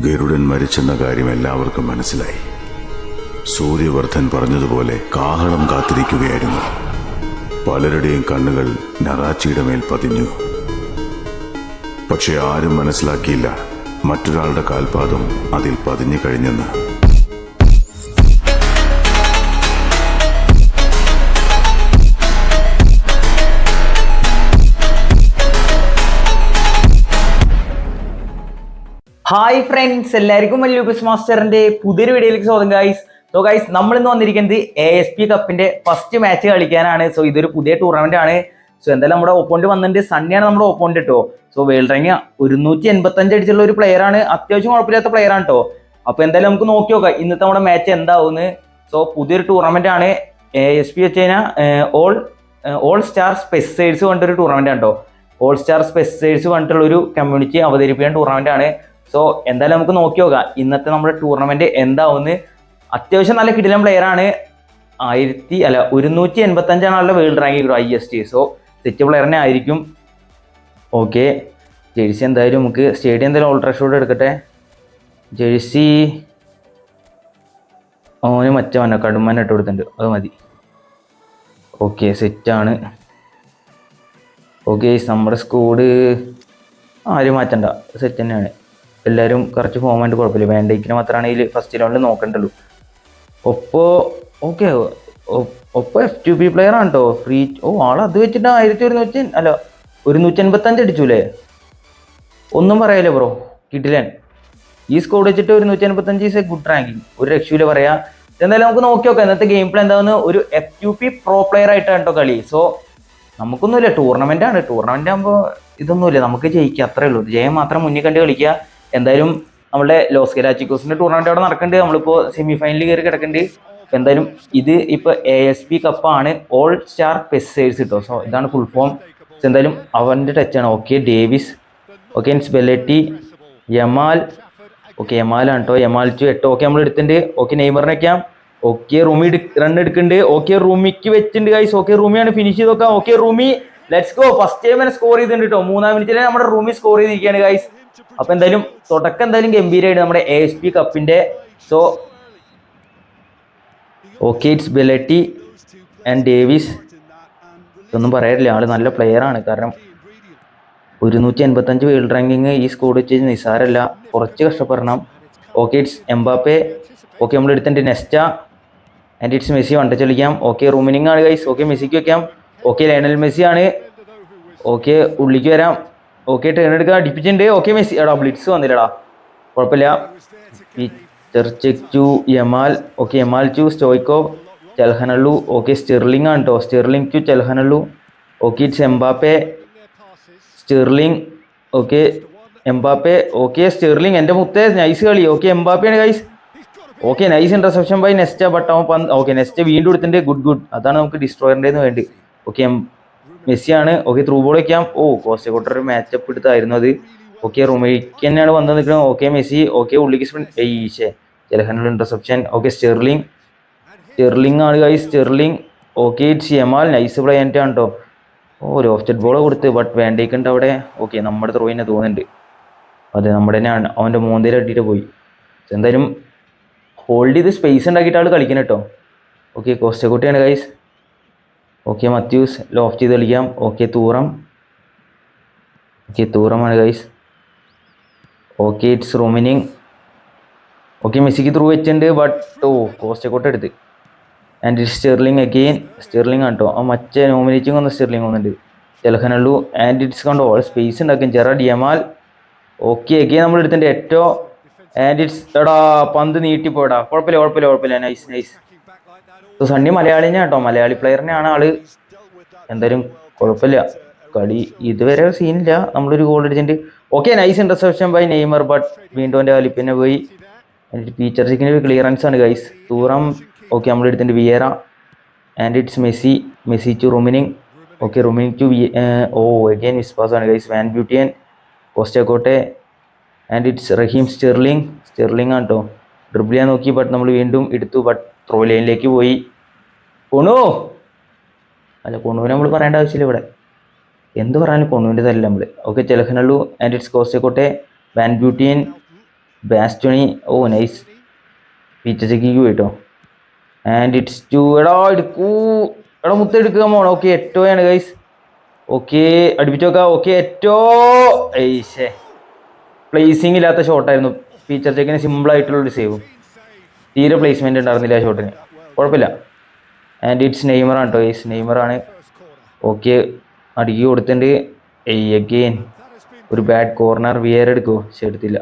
ഗരുഡൻ മരിച്ചെന്ന കാര്യം എല്ലാവർക്കും മനസ്സിലായി. സൂര്യവർദ്ധൻ പറഞ്ഞതുപോലെ കാഹളം കാത്തിരിക്കുകയായിരുന്നു. പലരുടെയും കണ്ണുകൾ നറാച്ചിയുടെ മേൽ പതിഞ്ഞു. പക്ഷെ ആരും മനസ്സിലാക്കിയില്ല മറ്റൊരാളുടെ കാൽപാദം അതിൽ പതിഞ്ഞു കഴിഞ്ഞെന്ന്. ഹായ് ഫ്രണ്ട്സ് എല്ലാവർക്കും ലൂക്കസ് മാസ്റ്ററിന്റെ പുതിയൊരു വീഡിയോയിലേക്ക് സ്വാഗതം ഗൈസ് സോ ഗൈസ് നമ്മൾ ഇന്ന് വന്നിരിക്കുന്നത് എ എസ് പി കപ്പിന്റെ ഫസ്റ്റ് മാച്ച് കളിക്കാനാണ്. സോ ഇതൊരു പുതിയ ടൂർണമെന്റ് ആണ്. സോ എന്തായാലും നമ്മുടെ ഓപ്പോണ്ട് വന്നിട്ടുണ്ട്. സണ്ണിയാണ് നമ്മുടെ ഓപ്പോണ്ട് കേട്ടോ സോ വേൾഡ് റാങ്ക് ഒരുന്നൂറ്റി എൺപത്തി അഞ്ച് അടിച്ചുള്ള ഒരു പ്ലെയർ ആണ്. അത്യാവശ്യം കുഴപ്പമില്ലാത്ത പ്ലെയർ ആണ് കേട്ടോ അപ്പൊ എന്തായാലും നമുക്ക് നോക്കി നോക്കാം. ഇന്നത്തെ നമ്മുടെ മാച്ച് എന്താവുമെന്ന്. സോ പുതിയൊരു ടൂർണമെന്റ് ആണ്. എ എസ് പി വെച്ച് കഴിഞ്ഞാൽ ഓൾ ഓൾ സ്റ്റാർ സ്പെസൈഡ്സ് കൊണ്ടൊരു ടൂർണമെന്റ് ആണ് കേട്ടോ ഓൾ സ്റ്റാർ സ്പെസൈഡ്സ് കണ്ടിട്ടുള്ള ഒരു കമ്മ്യൂണിറ്റി അവതരിപ്പിക്കുന്ന ടൂർണമെന്റ് ആണ്. സോ എന്തായാലും നമുക്ക് നോക്കി നോക്കാം. ഇന്നത്തെ നമ്മുടെ ടൂർണമെന്റ് എന്താവുമെന്ന്. അത്യാവശ്യം നല്ല കിടിലം പ്ലെയർ ആണ്. ആയിരത്തി അല്ല ഒരുന്നൂറ്റി എൺപത്തി അഞ്ചാണ് ആളുടെ world rank I S T so set player തന്നെ ആയിരിക്കും. ഓക്കെ ജേഴ്സി എന്തായാലും നമുക്ക് സ്റ്റേഡിയം എന്തായാലും ഓൾട്രാ ഷൂട്ട് എടുക്കട്ടെ. ജേഴ്സി ഓന് മറ്റേ മന കടുമന ഇട്ട് കൊടുത്തിട്ടുണ്ട്. അത് മതി. ഓക്കെ സെറ്റാണ് ഓക്കെ നമ്മുടെ സ്കോഡ് ആരും മാറ്റണ്ട. സെറ്റ് തന്നെയാണ്. എല്ലാവരും കുറച്ച് ഫോം ആയിട്ട് കുഴപ്പമില്ല വേണ്ടയ്ക്കിന് മാത്രമാണെങ്കിൽ ഫസ്റ്റ് റൗണ്ടിൽ നോക്കണ്ടുള്ളൂ oppo okay oppo F two P player ആണ് കേട്ടോ ഫ്രീ ഓ ആൾ അത് വെച്ചിട്ട് ആയിരത്തി ഒരുന്നൂറ്റി അല്ല ഒരുന്നൂറ്റി അൻപത്തഞ്ച് അടിച്ചുല്ലേ ഒന്നും പറയാലോ ബ്രോ കിട്ടില്ലൻ? ഈ സ്കോർ വെച്ചിട്ട് ഒരു നൂറ്റി അൻപത്തഞ്ച് ഈസ് എ ഗുഡ് റാങ്കിങ് ഒരു രക്ഷയില്ല പറയാ. എന്തായാലും നമുക്ക് നോക്കി നോക്കാം. ഇന്നത്തെ ഗെയിം പ്ലേ എന്താണെന്ന് ഒരു F U P pro player ആയിട്ടാണ് കേട്ടോ കളി. സോ നമുക്കൊന്നുമില്ല. ടൂർണമെന്റ് ആണ്. ടൂർണമെന്റ് ആകുമ്പോൾ ഇതൊന്നുമില്ല. നമുക്ക് ജയിക്കുക അത്രേ ഉള്ളൂ ജയം മാത്രം മുന്നിൽ കണ്ട് കളിക്കുക. എന്തായാലും നമ്മുടെ ലോസ് കെരാച്ചിക്കോസിന്റെ ടൂർണമെന്റ് അവിടെ നടക്കുന്നുണ്ട് നമ്മളിപ്പോൾ സെമി ഫൈനലിൽ കയറി കിടക്കുന്നുണ്ട് എന്തായാലും ഇത് ഇപ്പൊ എ എസ് പി കപ്പാണ് ഓൾ സ്റ്റാർ പെസേഴ്സ് കിട്ടും സോ ഇതാണ് ഫുൾ ഫോം എന്തായാലും അവന്റെ ടച്ചാണ് okay Davies okay ബെലറ്റി Yamal okay യമാലാണ് കേട്ടോ യമാൽ ടു എട്ട്. ഓക്കെ നമ്മൾ എടുത്തിട്ടുണ്ട്. ഓക്കെ നെയ്മറിനൊക്കെയാം ഓക്കെ റൂമി റൺ എടുക്കുന്നുണ്ട്. ഓക്കെ റൂമിക്ക് വെച്ചിട്ടുണ്ട് ഗൈസ് ഓക്കെ റൂമിയാണ് ഫിനിഷ് ചെയ്ത് നോക്കാം ഓക്കെ റൂമി ലെറ്റ്സ് ഗോ ഫസ്റ്റ് ടൈം തന്നെ സ്കോർ ചെയ്തിട്ടുണ്ട് കേട്ടോ മൂന്നാം മിനിറ്റിൽ നമ്മുടെ റൂമി സ്കോർ ചെയ്തിരിക്കുകയാണ് ഗൈസ് അപ്പൊ എന്തായാലും തുടക്കം എന്തായാലും ഗംഭീരമായിട്ട് നമ്മുടെ എ എസ് പി കപ്പിന്റെ so okay it's ബെലറ്റി and Davies. ഇതൊന്നും പറയാറില്ല. ആൾ നല്ല പ്ലെയർ ആണ്. കാരണം ഒരുന്നൂറ്റി എൺപത്തഞ്ച് വേൾഡ് റാങ്കിങ് ഈ സ്കോഡ് വെച്ച് നിസാരല്ല കുറച്ച് കഷ്ടപ്പെടണം. Okay it's Mbappe. ഓക്കെ നമ്മൾ എടുത്തിട്ട് നെസ്റ്റ. And it's Messi. വണ്ട ചൊല്ലിക്കാം ഓക്കെ റൂമിനിങ് ആണ് ഗൈസ് ഓക്കെ മെസ്സിക്ക് വെക്കാം. ഓക്കെ ലയണൽ മെസ്സി ആണ്. ഓക്കെ ഉള്ളിക്ക് വരാം. ഓക്കെ ടേൺ എടുക്കാൻ അടിപ്പിച്ചിട്ടുണ്ട്. Okay Messi. എടാ ബ്ലിറ്റ്സ് വന്നില്ലടാ. കുഴപ്പമില്ല. Check two Yamal. Okay Yamal two സ്റ്റോയ്ക്കോ ചെൽഹനള്ളു okay Sterling ആണ് കേട്ടോ Sterling two Calhanoglu okay it's Mbappe. Sterling. Okay Mbappe. Okay Sterling. എന്റെ മുത്തേ നൈസ് കളി. Okay എംബാപ്പയാണ് guys okay nice interception by Nesta but പന്ത് okay Nesta വീണ്ടും എടുത്തിട്ടുണ്ട്. ഗുഡ് ഗുഡ് അതാണ് നമുക്ക് ഡിസ്ട്രോയറിന്റെ വേണ്ടി. ഓക്കെ മെസ്സിയാണ്. ഓക്കെ ത്രൂ ബോൾ വയ്ക്കാം ഓ കോസ്റ്റ കോട്ടർ ഒരു മാച്ചപ്പ് എടുത്തായിരുന്നു അത്. ഓക്കെ റൂമിലേക്ക് തന്നെയാണ് വന്ന് നിൽക്കുന്നത് ഓക്കെ മെസ്സി ഓക്കെ ഉള്ളിക്ക് sprint ഈശേ Calhanoglu interception okay Sterling. Sterling ആണ് guys Sterling. Okay it's Yamal nice play ആണ് കേട്ടോ ഓ ഒരു ഓഫ് സെറ്റ് ബോൾ കൊടുത്ത് ബട്ട് വേണ്ടേക്കുണ്ട് അവിടെ. ഓക്കെ നമ്മുടെ ത്രോ തന്നെ തോന്നുന്നുണ്ട്. അതെ നമ്മുടെ തന്നെയാണ് അവന്റെ മൂന്നേരം അടിയിട്ട് പോയി. എന്തായാലും ഹോൾഡ് ചെയ്ത് സ്പേസ് ഉണ്ടാക്കിയിട്ട് ആൾ കളിക്കണം കേട്ടോ ഓക്കെ കോസ്റ്റക്കുട്ടിയാണ് ഗൈസ് ഓക്കെ മത്യൂസ് ലോഫ് ചെയ്ത് കളിക്കാം. Okay Thuram. Okay തൂറമാണ് guys okay it's Rummenigge okay മെസ്സിക്ക് ത്രൂ വെച്ചിട്ടുണ്ട് ബട്ട് ഓ കോസ്റ്റ് കോട്ട് എടുത്ത്. ആൻഡ് സ്റ്റെർലിംഗ് അഗെയിൻ സ്റ്റെർലിംഗ് ആണ് ആ മറ്റേ നോമിനേറ്റിംഗ് വന്ന സ്റ്റെർലിംഗ് വന്നിട്ടുണ്ട്. ചെലഹനുള്ളൂ ആൻഡ് ഇറ്റ്സ് കണ്ടോ ഓൾ സ്പേസ് ഉണ്ടാക്കും. ജെറാഡ് യമാൽ ഓക്കെ അഗെയിൻ നമ്മൾ എടുത്തിട്ടുണ്ട് ഏറ്റവും. ആൻഡ് ഇറ്റ്സ് എടാ പന്ത് നീട്ടിപ്പോടാ കുഴപ്പമില്ല കുഴപ്പമില്ല കുഴപ്പമില്ല. നൈസ് നൈസ് സോ സണ്ണി മലയാളിനെ കേട്ടോ. മലയാളി പ്ലെയറിനെയാണ് ആൾ. എന്തായാലും കുഴപ്പമില്ല. കളി ഇതുവരെ സീനില്ല നമ്മളൊരു ഗോൾ അടിച്ചിട്ട്. Okay nice interception by Neymar but വീണ്ടും കളി പിന്നെ പോയി. ഫീച്ചർ ഒരു ക്ലിയറൻസ് ആണ് ഗൈസ് തൂറം ഓക്കെ നമ്മൾ എടുത്തിട്ടുണ്ട് Vieira and it's Messi. Messi two Rummenigge okay Rummenigge two oh again വിസ്പാസ് ആണ് guys van Buyten കോസ്റ്റക്കോട്ടെ and it's Raheem Sterling. Sterling ആണ് കേട്ടോ. ഡ്രിബിൾ നോക്കി ബട്ട് നമ്മൾ വീണ്ടും എടുത്തു. ബട്ട് ത്രോ ലൈനിലേക്ക് പോയി. കൊണു! അല്ല കൊണുവിനെ നമ്മൾ പറയേണ്ട ആവശ്യമില്ല ഇവിടെ. എന്ത് പറയാനും കൊണുവിന്റെ നമ്മൾ okay Calhanoglu and it's Costacurta van Buyten Bastoni oh nice പീച്ചച്ചക്ക് പോയിട്ടോ ആൻഡ് ഇറ്റ്സ് ടു എടാ എടുക്കൂ. എടാ മുത്ത എടുക്കുക മോണം ഓക്കെ എട്ടോയാണ് ഗൈസ് ഓക്കെ അടുപ്പിച്ച് നോക്കാം. ഓക്കെ എറ്റോ ഐശേ പ്ലേസിംഗ് ഇല്ലാത്ത ഷോട്ടായിരുന്നു ഫീച്ചർ ചെക്കിന് ഒരു സേവ് തീരെ പ്ലേസ്മെന്റ് ഉണ്ടായിരുന്നില്ല ഷോട്ടിന് കുഴപ്പമില്ല. ആൻഡ് ഇറ്റ്സ് നെയ്മറാണ് കേട്ടോ ഏസ് നെയ്മറാണ് ഓക്കെ അടുക്കി കൊടുത്തിട്ടുണ്ട്. എയ് അഗെയിൻ ഒരു ബാഡ് കോർണർ വിയർ എടുക്കുമോ പക്ഷെ എടുത്തില്ല.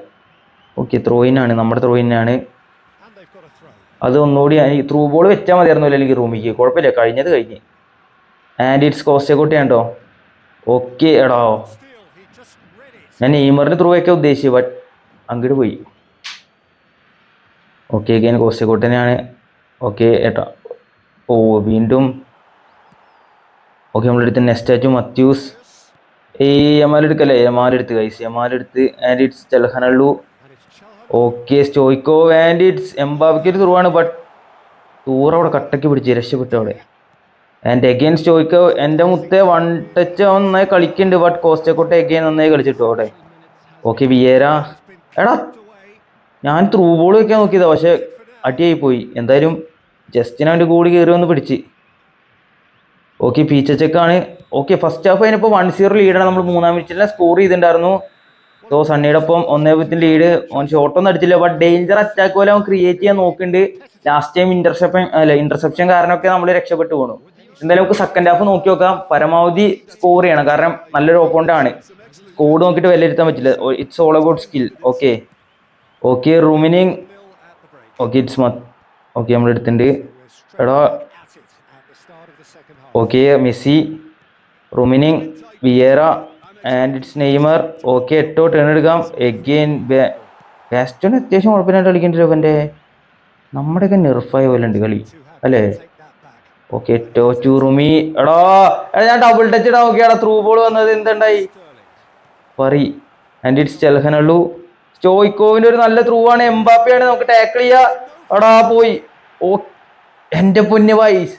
ഓക്കെ ത്രോയിനാണ് നമ്മുടെ ത്രോ ത്രോയിനാണ് അത് ഒന്നുകൂടി ത്രൂ ബോൾ വെച്ചാൽ മതിയായിരുന്നു അല്ലെങ്കിൽ റൂമിക്ക്? കുഴപ്പമില്ല. കഴിഞ്ഞത് കഴിഞ്ഞ്. ആൻഡ് ഇറ്റ്സ് കോസ്റ്റക്കോട്ടയാണ് കേട്ടോ ഓക്കെ എടാ. ഞാൻ നെയ്മറിന് ത്രൂ വയ്ക്കാൻ ഉദ്ദേശിച്ചു ബട്ട് അങ്ങോട്ട് പോയി. ഓക്കെ അഗൈൻ തന്നെയാണ് ഓക്കെ ഏട്ടാ. ഓ വീണ്ടും. ഓക്കെ നമ്മളെടുത്ത് നെക്സ്റ്റ് മത്യൂസ്. ഏയ് യമാലെടുക്കല്ലേ യമാലെടുത്ത് കൈസ് യമാലെടുത്ത് and it's Calhanoglu okay സ്റ്റോയ്ക്കോ and it's എംബാബിക്ക് ഒരു തുറവാണ് ബട്ട് ടൂർ അവിടെ കട്ടയ്ക്ക് പിടിച്ച് രക്ഷപ്പെട്ടു അവിടെ. ആൻഡ് എഗെയിൻ സ്റ്റോയ്ക്കോ എന്റെ മുത്തെ വൺ ടച്ച് അവൻ നന്നായി കളിക്കുന്നുണ്ട് ബട്ട് കോസ്റ്റക്കോട്ടെ എഗെയിൻ നന്നായി കളിച്ചിട്ടു അവിടെ. Okay Vieira. എടാ ഞാൻ ത്രൂ ബോൾ വെക്കാൻ നോക്കിയതാ പക്ഷെ അടിയായി പോയി. എന്തായാലും ജസ്റ്റിന് അവന്റെ കൂടി കയറി വന്ന് പിടിച്ച്. ഓക്കെ പീച്ച ചെക്കാണ് ഓക്കെ ഫസ്റ്റ് ഹാഫ് അതിനിപ്പോൾ വൺ സീറോ ലീഡാണ് നമ്മൾ മൂന്നാം മിനിറ്റിലെ സ്കോർ ചെയ്തിട്ടുണ്ടായിരുന്നു. സോ സണ്ണിയുടെ ഒപ്പം ഒന്നേ പത്തിന് ലീഡ് ഓൻ ഷോട്ടൊന്നും അടിച്ചില്ല. ബട്ട് ഡേഞ്ചർ അറ്റാക്ക് പോലെ അവൻ ക്രിയേറ്റ് ചെയ്യാൻ നോക്കുന്നുണ്ട്. ലാസ്റ്റ് ടൈം ഇന്റർസെപ്ഷൻ അല്ല ഇന്റർസെപ്ഷൻ കാരണമൊക്കെ നമ്മൾ രക്ഷപ്പെട്ടു പോകണം എന്തായാലും നമുക്ക് സെക്കൻഡ് ഹാഫ് നോക്കി നോക്കാം. പരമാവധി സ്കോർ ചെയ്യണം. കാരണം നല്ലൊരു ഓപ്പോണ്ട് ആണ്. സ്കോഡ് നോക്കിയിട്ട് വിലയിരുത്താൻ പറ്റില്ല. It's all about skill okay okay Rummenigge okay it's മത് ഓക്കെ നമ്മൾ എടുത്തിട്ടുണ്ട് എടാ. Okay Messi Rummenigge Vieira and it's Neymar okay Eto'o turn എടുക്കാം. എഗെയിൻ ബാസ്റ്റോൺ അത്യാവശ്യം കുഴപ്പമില്ലാണ്ട് കളിക്കേണ്ടി അവന്റെ നമ്മുടെയൊക്കെ നെർഫായ പോലെ ഉണ്ട് കളി. അല്ലേ? ഓക്കെ എട്ടോ ടു റൂമി എടാ എടാ ഞാൻ ഡബിൾ ടച്ച് ഇടാൻ നോക്കിയാടാ. ത്രൂ ബോൾ വന്നത് എന്തുണ്ടായി? പറി. ആൻഡ് ഇറ്റ്സ് ചെലഹനള്ളു സ്റ്റോയിക്കോവിന്റെ ഒരു നല്ല ത്രൂ ആണ്. എംബാപ്പയാണ് നമുക്ക് ടാക്കിൾ ചെയ്യാ. എടാ പോയി. ഓ എന്റെ പൊന്നു വൈസ്.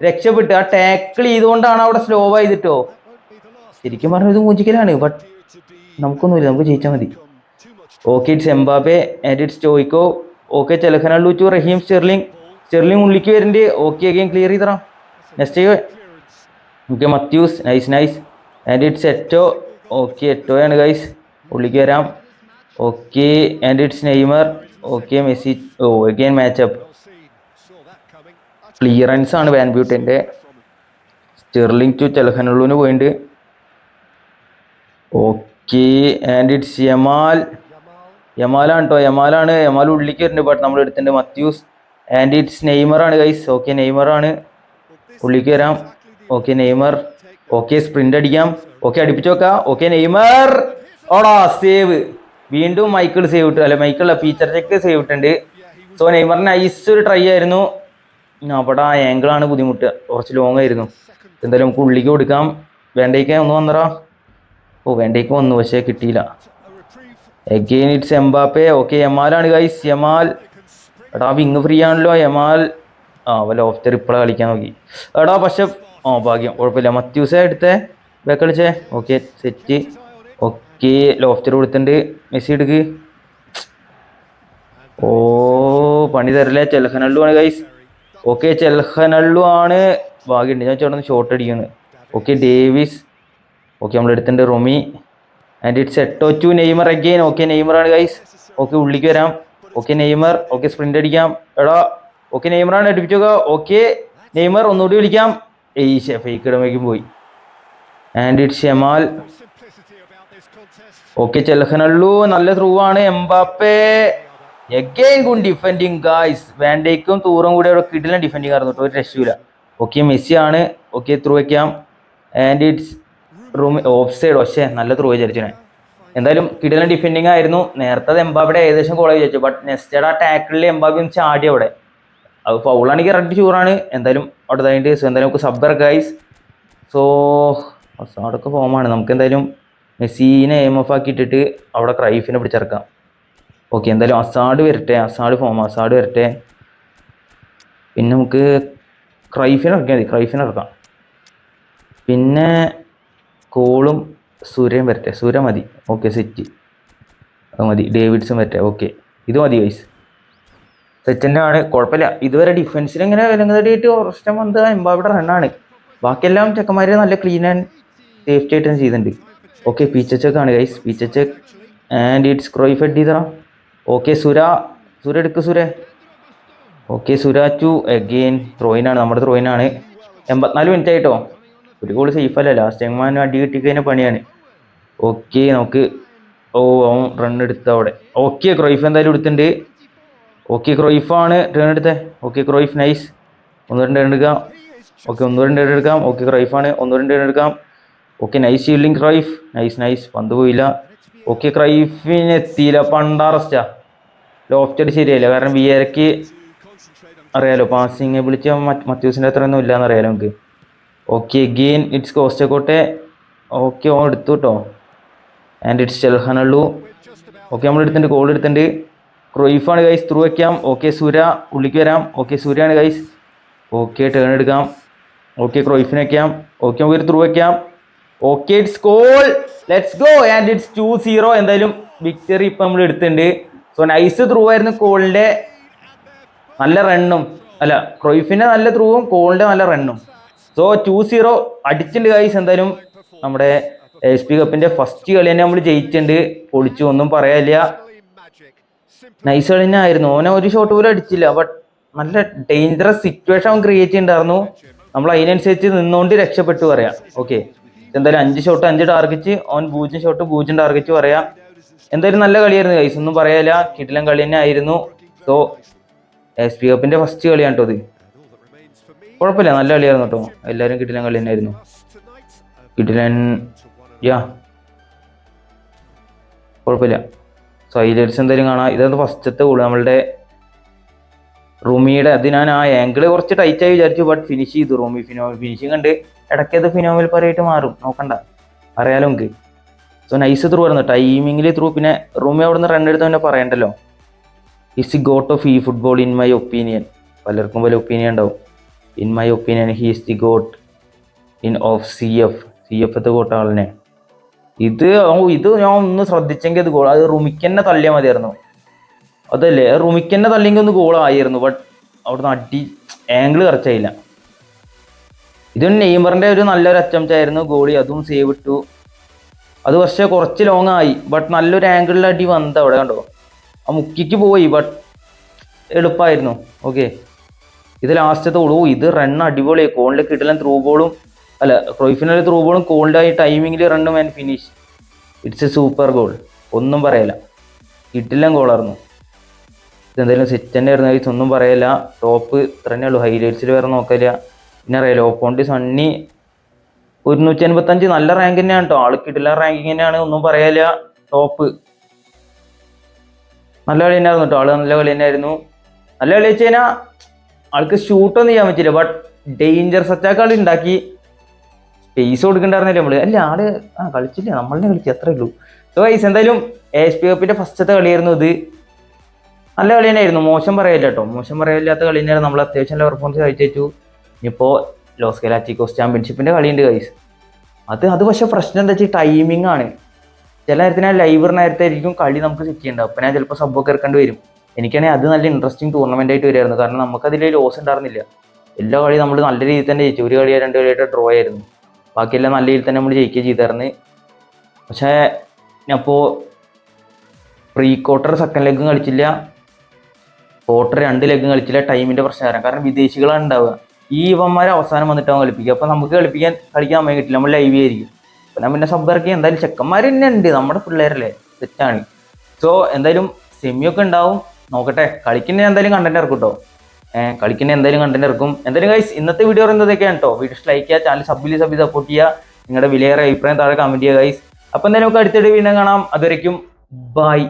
രക്ഷപ്പെട്ട്. ആ ടാക്കിൾ ചെയ്തുകൊണ്ടാണ് അവിടെ സ്ലോ ആയിട്ടോ ശരിക്കും പറഞ്ഞ ഇത് മൂഞ്ചിക്കലാണ്. ബട്ട് നമുക്കൊന്നുമില്ല. നമുക്ക് ജയിച്ചാൽ മതി. Okay it's Mbappe and it's ജോയ്ക്കോ. Okay Calhanoglu two Raheem Sterling. Sterling ഉള്ളിക്ക് വരുന്നുണ്ട് okay again clear ചെയ്തറാം. Next okay Matthaus. Nice nice and it's Eto'o okay എറ്റോയാണ് guys ഉള്ളിക്ക് വരാം. Okay and it's Neymar okay Messi oh again matchup clearance ആണ് van ബ്യൂട്ടിന്റെ Sterling two ചെലഹനുള്ളുവിന് പോയിണ്ട് okay and it's Yamal യമാലാണ് കേട്ടോ യമാലാണ് യമാൽ ഉള്ളിലേക്ക് വരുന്നുണ്ട് ബട്ട് നമ്മൾ എടുത്തിട്ടുണ്ട് മത്യൂസ് ആൻഡ് ഇറ്റ്സ് നെയ്മറാണ് ഗൈസ് ഓക്കെ നെയ്മറാണ് ഉള്ളിക്ക് വരാം. ഓക്കെ നെയ്മർ ഓക്കെ സ്പ്രിന്റ് അടിക്കാം. ഓക്കെ അടുപ്പിച്ച് നോക്കാം. ഓക്കെ നെയ്മർ ഓടാ സേവ് വീണ്ടും മൈക്കിൾ സേവ് ഇട്ടു അല്ല മൈക്കിൾ ഫീച്ചർ ചെക്ക് സേവ് ഇട്ടുണ്ട് സോ നെയ്മറിന് ഐസ് ഒരു ട്രൈ ആയിരുന്നു. അവിടെ ആ ആംഗിളാണ് ബുദ്ധിമുട്ട് കുറച്ച് ലോങ് ആയിരുന്നു. എന്തായാലും നമുക്ക് ഉള്ളിക്ക് കൊടുക്കാം. വേണ്ടേക്ക് ഒന്ന് വന്നറാ ഓ വേണ്ടേക്ക് വന്നു പക്ഷേ കിട്ടിയില്ല. Again it's Mbappe. ഓക്കെ യമാലാണ് ഗൈസ് യമാൽ എടാ വിങ് ഫ്രീ ആണല്ലോ യമാൽ ആ വല്ല ഓഫ് ഇപ്പോഴാണ് കളിക്കാൻ നോക്കി. എടാ പക്ഷെ ആ ഭാഗ്യം. കുഴപ്പമില്ല. മത്യൂസേ എടുത്തേ. ബാക്ക് കളിച്ചേ. ഓക്കെ സെറ്റ് ഓക്കെ ലോഫ്റ്റർ കൊടുത്തിട്ടുണ്ട്. മെസ്സി എടുക്ക്. ഓ പണി തരല്ലേ? ചെൽഹനള്ളു ആണ് ഗൈസ് ഓക്കെ ചെൽഹനള്ളു ആണ്. ഭാഗ്യമുണ്ട് ഞാൻ ചേട്ടൻ ഷോട്ട് അടിക്കുന്നത് ഓക്കെ ഡേവിസ്. ഓക്കെ നമ്മൾ എടുത്തിട്ടുണ്ട് റൊമി. And it's Eto'o two Neymar again okay Neymar ആണ് ഗൈസ് ഓക്കെ ഉള്ളിക്ക് വരാം. ഓക്കെ നെയ്മർ ഓക്കെ സ്പ്രിന്റ് അടിക്കാം. എടാ ഓക്കെ നെയ്മറാണ് അടുപ്പിച്ചോക്ക ഓക്കെ നെയ്മർ ഒന്നുകൂടി വിളിക്കാം. ഏയ് ഫേക്ക് ഇടമേക്കും പോയി. ആൻഡ് ഇറ്റ് ഷെമാൽ ഓക്കെ ചെലഹനള്ളു നല്ല ത്രൂ ആണ്. Mbappe again good defending guys വേണ്ടേക്കും തൂറും കൂടി അവിടെ കിടിലൻ ഡിഫെൻഡിങ് ആയിരുന്നു കേട്ടോ ഒരു രക്ഷയില്ല ഓക്കെ മെസ്സി ആണ്. ഓക്കെ ത്രൂ വയ്ക്കാം ആൻഡ് ഇറ്റ്സ് റൂം ഓഫ് സൈഡ് പക്ഷേ നല്ല ത്രൂ വിചാരിച്ചേ എന്തായാലും കിടിലൻ ഡിഫെൻഡിങ് ആയിരുന്നു. നേരത്തെ എംബാബിയുടെ ഏകദേശം കോളേജ് വിചാരിച്ചു. ബട്ട് നെക്സ്റ്റ് ആ ടാക്കിളിൽ എംബാബി ഒന്ന് ചാടി അവിടെ. അത് ഫൗളാണെങ്കിൽ റെഡ് ചൂറാണ് എന്തായാലും അവിടെ കഴിഞ്ഞിട്ട് എന്തായാലും നമുക്ക് സബ്ബർ ഗൈസ് സോ അവിടെയൊക്കെ ഫോമാണ് നമുക്ക് എന്തായാലും മെസ്സീനെ എം എഫ് ആക്കിയിട്ടിട്ട് അവിടെ ക്രൈഫിനെ പിടിച്ചിറക്കാം. ഓക്കെ എന്തായാലും അസാഡ് വരട്ടെ അസാഡ് ഫോം അസാഡ് വരട്ടെ. പിന്നെ നമുക്ക് ക്രൈഫിനെ ഇറക്കിയാൽ മതി ക്രൈഫിനെ ഇറക്കാം. പിന്നെ കോളും സൂര്യൻ വരട്ടെ സൂര്യ മതി. ഓക്കെ സെറ്റ് അത് മതി ഡേവിഡ്സും വരട്ടെ ഓക്കെ. ഇത് മതി വൈസ് സെറ്റിന്റെ ആണ് കുഴപ്പമില്ല. ഇതുവരെ ഡിഫൻസിൽ ഇങ്ങനെ വിലങ്ങതടിയിട്ട് ഓർസ്റ്റം വന്നത് എംബാബിയുടെ റണ്ണാണ് ബാക്കിയെല്ലാം ചെക്കന്മാർ നല്ല ക്ലീൻ ആൻഡ് സേഫ്റ്റി ആയിട്ട് ചെയ്തിട്ടുണ്ട് ഓക്കെ പീച്ചച്ചക്ക് ആണ് ഗൈസ് പീച്ചച്ചക്ക് ആൻഡ് ഇറ്റ്സ് ക്രോയിഫ് എഡ് ചെയ്തറ ഓക്കെ സുര സുര എടുക്ക് സുര ഓക്കെ സുര ടു അഗെയിൻ ത്രോയിനാണ് നമ്മുടെ ത്രോയിനാണ് എൺപത്തിനാല് മിനിറ്റ് ആയിട്ടോ? ഒരു ഗോൾ സേഫ് അല്ല. ലാസ്റ്റ് എങ്ങാനും അടി കിട്ടിക്കഴിഞ്ഞ പണിയാണ്. ഓക്കെ നമുക്ക് ഓ അവൻ റൺ എടുത്ത അവിടെ. ഓക്കെ ക്രോയിഫ് എന്തായാലും എടുത്തിട്ടുണ്ട്. ഓക്കെ ക്രോയിഫാണ് ടേൺ എടുത്തത് ഓക്കെ ക്രോയിഫ് നൈസ് ഒന്ന് രണ്ട് എടുക്കാം. ഓക്കെ ഒന്ന് രണ്ട് എടുക്കാം. ഓക്കെ ക്രോയിഫാണ് ഒന്ന് രണ്ട് എടുക്കാം. Okay nice shielding Cruyff nice nice പന്ത് പോയില്ല. ഓക്കെ ക്രൈഫിന് എത്തിയില്ല. പണ്ട് അറസ്റ്റാ. ലോഫ്റ്റഡ് ശരിയല്ല കാരണം വിയരക്ക് അറിയാലോ. പാസിങ് വിളിച്ച മത്യൂസിന്റെ അത്ര ഒന്നും ഇല്ലാന്ന് അറിയാലോ നമുക്ക്. Okay again it's Costacurta okay on എടുത്തു കേട്ടോ ആൻഡ് ഇറ്റ്സ് ചെൽഹനള്ളു ഓക്കെ നമ്മൾ എടുത്തിട്ടുണ്ട്. ഗോൾ എടുത്തിട്ടുണ്ട്. ക്രൊയ്ഫാണ് ഗൈസ് ത്രൂ വയ്ക്കാം ഓക്കെ സുര ഉള്ളിക്ക് വരാം. ഓക്കെ സൂര്യാണ് ഗൈസ് ഓക്കെ ടേൺ എടുക്കാം. ഓക്കെ ക്രൊയ്ഫിന് വയ്ക്കാം ഓക്കെ നമുക്ക് ത്രൂ വയ്ക്കാം okay it's goal let's go and it's two zero എന്തായാലും വിക്ടറി ഇപ്പം നമ്മൾ എടുത്തിട്ടുണ്ട്. സോ നൈസ് ത്രൂ ആയിരുന്നു കോളിന്റെ. നല്ല റണ്ണും അല്ല ക്രൊയ്ഫിന്റെ നല്ല ത്രൂവും കോളിന്റെ നല്ല റണ്ണും സോ ടു സീറോ അടിച്ചിട്ടുണ്ട് ഗൈസ് എന്തായാലും നമ്മുടെ എസ് പി കപ്പിന്റെ ഫസ്റ്റ് കളി തന്നെ നമ്മൾ ജയിച്ചിട്ടുണ്ട്. പൊളിച്ചു ഒന്നും പറയാനില്ല. നൈസ് കളി തന്നെ ആയിരുന്നു. ഓനെ ഒരു ഷോട്ട് പോലും അടിച്ചില്ല. ബട്ട് നല്ല ഡേഞ്ചറസ് സിറ്റുവേഷൻ അവൻ ക്രിയേറ്റ് ചെയ്യുന്നുണ്ടായിരുന്നു നമ്മൾ അതിനനുസരിച്ച് നിന്നുകൊണ്ട് രക്ഷപ്പെട്ടു പറയാം. ഓക്കെ എന്തായാലും അഞ്ച് ഷോട്ട് അഞ്ച് ടാർഗറ്റ് ഓൻ പൂജ്യം ഷോട്ട് പൂജ്യം ടാർഗറ്റ് പറയാം. എന്തായാലും നല്ല കളിയായിരുന്നു ഗൈസ് ഒന്നും പറയാല കിടിലം കളി തന്നെ ആയിരുന്നു. സോ എസ് പി കപ്പിന്റെ ഫസ്റ്റ് കളിയാണ് കേട്ടോ ഇത്. കുഴപ്പമില്ല നല്ല കളിയായിരുന്നു കേട്ടോ. എല്ലാവരും കിടിലൻ കളി തന്നെയായിരുന്നു കിടിലൻ യാ. കുഴപ്പമില്ല. സോ ഹൈലൈറ്റ്സ് എന്തായാലും കാണാം. ഇതാണ് ഫസ്റ്റത്തെ ഗോൾ നമ്മളുടെ റൂമിയുടെ അത് ഞാൻ ആ ആംഗിൾ കുറച്ച് ടൈറ്റായി വിചാരിച്ചു ബട്ട് ഫിനിഷ് ചെയ്തു. റൂമി ഫിനോ ഫിനിഷിങ് കണ്ട്. ഇടയ്ക്കത് ഫിനോമിൽ പറയായിട്ട് മാറും. നോക്കണ്ട. അറിയാലോ നമുക്ക് സോ നൈസ് ത്രൂ ആയിരുന്നു. ടൈമിങ്ങിൽ ത്രൂ പിന്നെ റൂമി അവിടെ നിന്ന് റൺ എടുത്ത് തന്നെ പറയണ്ടല്ലോ. ഇസ് ദി ഗോട്ട് ഓഫ് ഈ ഫുട്ബോൾ ഇൻ മൈ ഒപ്പീനിയൻ പലർക്കും പല ഒപ്പീനിയൻ ഉണ്ടാവും. In my opinion he is the goat in of C F C F goat ആളിനെ ഇത് ഇത് ഞാൻ ഒന്ന് ശ്രദ്ധിച്ചെങ്കിൽ അത് ഗോൾ അത് റുമിക്കന്നെ തള്ളിയാൽ മതിയായിരുന്നു. അതല്ലേ? റുമിക്കന്നെ തള്ളിയെങ്കിൽ ഒന്ന് ഗോളായിരുന്നു ബട്ട് അവിടുന്ന് അടി ആംഗിൾ കറക്റ്റായില്ല ഇത് നെയ്മറിന്റെ ഒരു നല്ലൊരു അറ്റംപ്റ്റായിരുന്നു ഗോളി അതും സേവ് ഇട്ടു. അത് പക്ഷേ കുറച്ച് ലോങ് ആയി. ബട്ട് നല്ലൊരു ആംഗിളിൽ അടി വന്നത് അവിടെ കണ്ടോ? ആ മുക്കിക്ക് പോയി ബട്ട് എളുപ്പമായിരുന്നു ഓക്കെ ഇത് ലാസ്റ്റത്തെ ഓ ഇത് റൺ അടിപൊളി. കോളിന്റെ കിട്ടലും ത്രൂ ബോളും അല്ല ക്രോയിഫിനൊരു ത്രൂ ബോളും കോളിന്റെ ഈ ടൈമിങ്ങിൽ റണ്ണും and finish it's a super goal ഒന്നും പറയല കിട്ടില്ല ഗോളായിരുന്നു ഇതെന്തായാലും സെറ്റ് തന്നെ ആയിരുന്നു. ഒന്നും പറയല ടോപ്പ് ഇത്ര തന്നെയുള്ളൂ ഹൈലൈറ്റ്സിൽ വേറെ നോക്കില്ല പിന്നെ അറിയാലോ ഓപ്പോണ്ട് സണ്ണി ഒരുന്നൂറ്റി അൻപത്തഞ്ച് നല്ല റാങ്ക് തന്നെയാണ് കേട്ടോ ആൾ കിട്ടില്ല റാങ്കിങ് തന്നെയാണ്. ഒന്നും പറയാനില്ല. ടോപ്പ് നല്ല കളി തന്നെയായിരുന്നു കേട്ടോ ആൾ നല്ല കളി തന്നെയായിരുന്നു. നല്ല കളി വെച്ച് കഴിഞ്ഞാൽ ആൾക്ക് ഷൂട്ടൊന്നും ചെയ്യാൻ പറ്റില്ല ബട്ട് ഡേഞ്ചർ അറ്റാക്ക് ആൾ ഉണ്ടാക്കി സ്പേസ് കൊടുക്കണ്ടായിരുന്നില്ല നമ്മൾ? അല്ല ആൾ ആ കളിച്ചില്ല? നമ്മളെ കളിച്ചു അത്രേ ഉള്ളൂ. സോ വൈസ് എന്തായാലും എസ് പി കപ്പിന്റെ ഫസ്റ്റത്തെ കളിയായിരുന്നു ഇത്. നല്ല കളി തന്നെയായിരുന്നു. മോശം പറയില്ല മോശം പറയാനില്ലാത്ത കളി തന്നെയായിരുന്നു നമ്മൾ അത്യാവശ്യം നല്ല പെർഫോമൻസ് കാഴ്ചവെച്ചു. ഇനിയിപ്പോൾ ലോസ് ഗലാറ്റിക്കോസ് ചാമ്പ്യൻഷിപ്പിന്റെ കളിയുണ്ട് കൈസ് അത് അത് പക്ഷെ പ്രശ്നം എന്താ വെച്ചാൽ ടൈമിംഗ് ആണ്. ചില നേരത്തിന് ഞാൻ ലൈവർ നേരത്തെ ആയിരിക്കും കളി നമുക്ക് സെറ്റ് ചെയ്യേണ്ടത്. അപ്പം ഞാൻ ചിലപ്പോൾ സബ്ബൊക്കെ ഇറക്കേണ്ടി വരും. എനിക്കാണെങ്കിൽ അത് നല്ല ഇൻട്രസ്റ്റിംഗ് ടൂർണമെന്റ് ആയിട്ട് വരുമായിരുന്നു കാരണം നമുക്കതിൽ ലോസ് ഉണ്ടായിരുന്നില്ല. എല്ലാ കളിയും നമ്മൾ നല്ല രീതിയിൽ തന്നെ ജയിച്ചു. ഒരു കളിയോ രണ്ട് കളിയായിട്ട് ഡ്രോ ആയിരുന്നു. ബാക്കിയെല്ലാം നല്ല രീതിയിൽ തന്നെ നമ്മൾ ജയിക്കുകയും ചെയ്തായിരുന്നു. പക്ഷേ ഞാനിപ്പോൾ പ്രീ ക്വാർട്ടർ സെക്കൻഡ് ലെഗും കളിച്ചില്ല. ക്വാർട്ടർ രണ്ട് ലെഗും കളിച്ചില്ല. ടൈമിന്റെ പ്രശ്നം കാരണം വിദേശികളാണ് ഉണ്ടാവുക. ഈ ഇവന്മാരെ അവസാനം വന്നിട്ടാവും കളിപ്പിക്കുക അപ്പം നമുക്ക് കളിപ്പിക്കാൻ കളിക്കാൻ പോയി കിട്ടില്ല. നമ്മൾ ലൈവ് ആയിരിക്കും. അപ്പം ഞാൻ പിന്നെ സബ് ഇറക്കി. എന്തായാലും ചെക്കന്മാർ തന്നെ ഉണ്ട് നമ്മുടെ പിള്ളേരല്ലേ. തെറ്റാണ്. സോ എന്തായാലും സെമിയൊക്കെ ഉണ്ടാവും. നോക്കട്ടെ. കളിക്കുന്ന എന്തായാലും കണ്ടന്റ് ഇറക്കും കേട്ടോ ഏഹ് കളിക്കുന്ന എന്തായാലും കണ്ടന്റ് ഇറക്കും. എന്തായാലും ഗൈസ് ഇന്നത്തെ വീഡിയോ പറയുന്നതൊക്കെയാണ് കേട്ടോ. വീഡിയോ ലൈക്ക് ചെയ്യുക. ചാനൽ സബ്ബിൽ സബ്ബി സപ്പോർട്ട് ചെയ്യുക. നിങ്ങളുടെ വിലയേറെ അഭിപ്രായം താഴെ കമന്റ് ചെയ്യുക ഗൈസ് അപ്പം എന്തായാലും നമുക്ക് അടുത്തിടെ വീണ്ടും കാണാം. അതുവരയ്ക്കും ബൈ